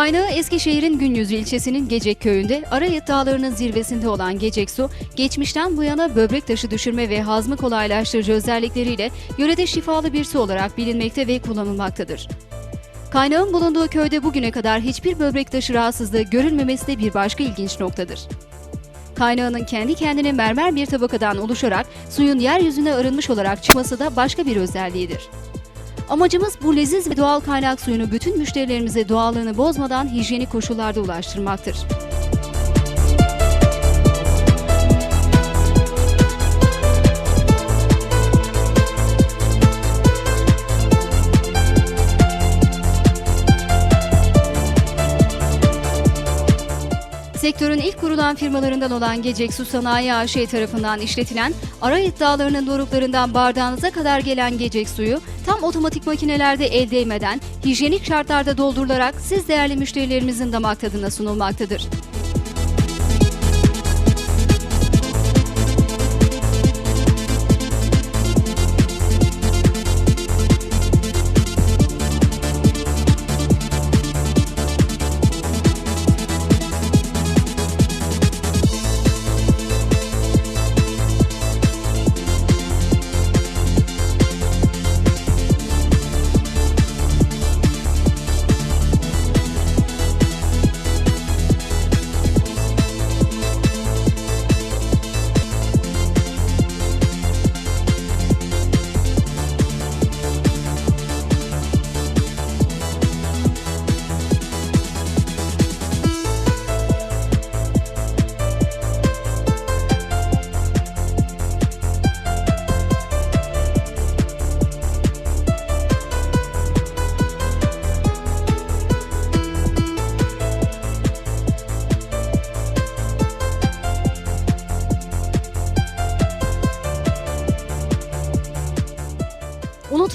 Kaynağı Eskişehir'in Günyüzü ilçesinin Gecek köyünde Arayet Dağları'nın zirvesinde olan Gecek su, geçmişten bu yana böbrek taşı düşürme ve hazmı kolaylaştırıcı özellikleriyle yörede şifalı bir su olarak bilinmekte ve kullanılmaktadır. Kaynağın bulunduğu köyde bugüne kadar hiçbir böbrek taşı rahatsızlığı görülmemesi de bir başka ilginç noktadır. Kaynağının kendi kendine mermer bir tabakadan oluşarak suyun yeryüzüne arınmış olarak çıkması da başka bir özelliğidir. Amacımız bu leziz ve doğal kaynak suyunu bütün müşterilerimize doğallığını bozmadan hijyenik koşullarda ulaştırmaktır. Sektörün ilk kurulan firmalarından olan Gecek Su Sanayi AŞ tarafından işletilen Arayet Dağları'nın doruklarından bardağınıza kadar gelen Gecek suyu tam otomatik makinelerde el değmeden hijyenik şartlarda doldurularak siz değerli müşterilerimizin damak tadına sunulmaktadır.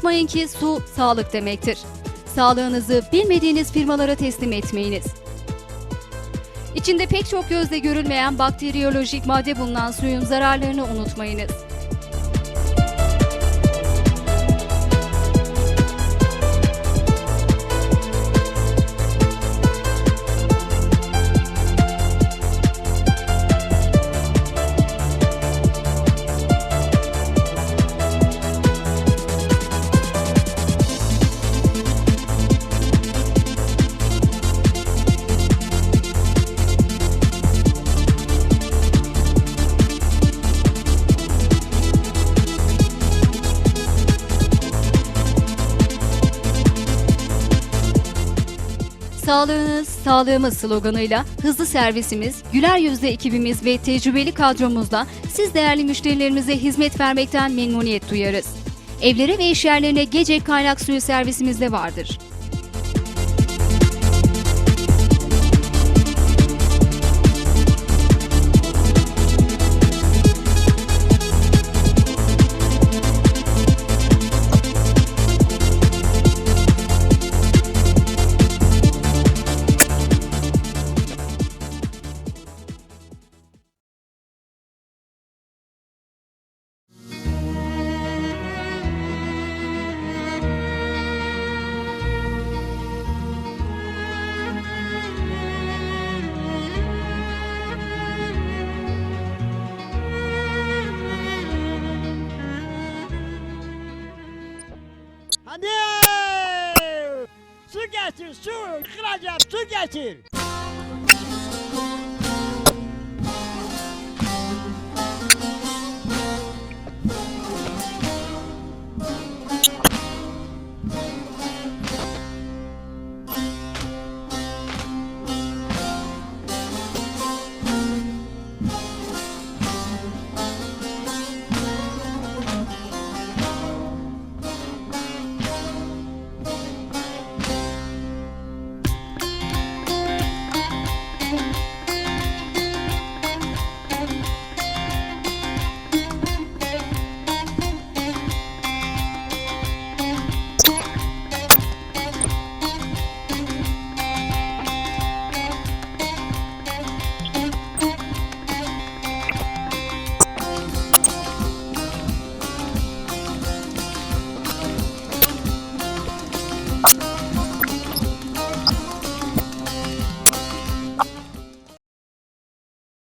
Unutmayın ki su sağlık demektir. Sağlığınızı bilmediğiniz firmalara teslim etmeyiniz. İçinde pek çok gözle görülmeyen bakteriyolojik madde bulunan suyun zararlarını unutmayınız. Sağlığınız, sağlığımız sloganıyla hızlı servisimiz, güler yüzlü ekibimiz ve tecrübeli kadromuzla siz değerli müşterilerimize hizmet vermekten memnuniyet duyarız. Evlere ve işyerlerine gece kaynak suyu servisimiz de vardır. Hadi! Su getir su! Kıracağım su getir!